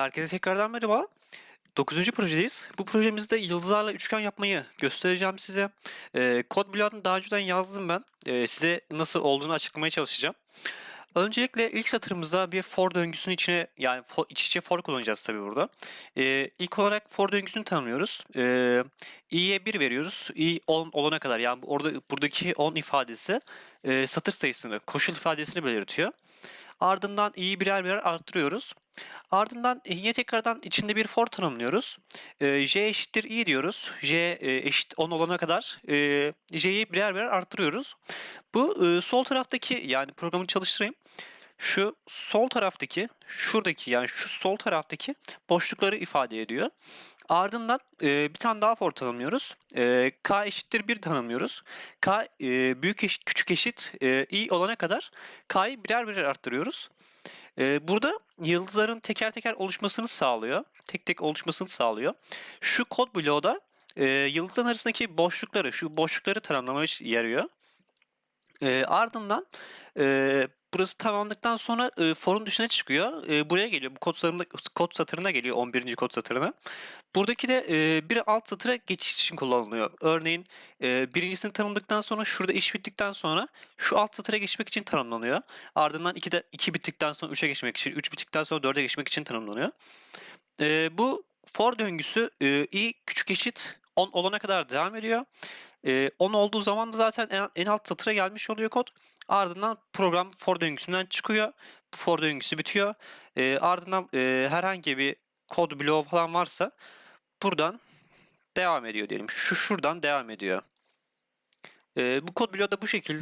Herkese tekrardan merhaba. 9. projedeyiz. Bu projemizde yıldızlarla üçgen yapmayı göstereceğim size. Ee, kod bloğunu daha önceden yazdım ben. Ee, size nasıl olduğunu açıklamaya çalışacağım. Öncelikle ilk satırımızda bir for döngüsünün içine yani for, iç içe for kullanacağız tabii burada. Ee, ilk olarak for döngüsünü tanımlıyoruz. Ee, i'ye 1 veriyoruz. i 10 olana kadar yani orada buradaki 10 ifadesi e, satır sayısını, koşul ifadesini belirtiyor. Ardından i'yi birer birer arttırıyoruz. Ardından yine tekrardan içinde bir for tanımlıyoruz. Ee, j eşittir i diyoruz. j e, eşit 10 olana kadar e, j'yi birer birer arttırıyoruz. Bu e, sol taraftaki yani programı çalıştırayım. Şu sol taraftaki, şuradaki yani şu sol taraftaki boşlukları ifade ediyor. Ardından e, bir tane daha for tanımlıyoruz. E, k eşittir 1 tanımlıyoruz. k e, büyük eşit, küçük eşit e, i olana kadar k'yı birer birer arttırıyoruz. Ee, burada yıldızların teker teker oluşmasını sağlıyor. Tek tek oluşmasını sağlıyor. Şu kod bloğu da e, yıldızların arasındaki boşlukları, şu boşlukları tanımlamaya yarıyor. E, ardından e, burası tamamlandıktan sonra e, forun dışına çıkıyor. E, buraya geliyor. Bu kod satırına, kod satırına geliyor. 11. kod satırına. Buradaki de e, bir alt satıra geçiş için kullanılıyor. Örneğin e, birincisini tanımladıktan sonra şurada iş bittikten sonra şu alt satıra geçmek için tanımlanıyor. Ardından 2 de 2 bittikten sonra 3'e geçmek için, 3 bittikten sonra 4'e geçmek için tanımlanıyor. E, bu for döngüsü e, i küçük eşit 10 olana kadar devam ediyor. E, 10 olduğu zaman da zaten en, en alt satıra gelmiş oluyor kod. Ardından program for döngüsünden çıkıyor. For döngüsü bitiyor. E, ardından e, herhangi bir kod bloğu falan varsa buradan devam ediyor diyelim. Şu şuradan devam ediyor. E, bu kod bloğu da bu şekilde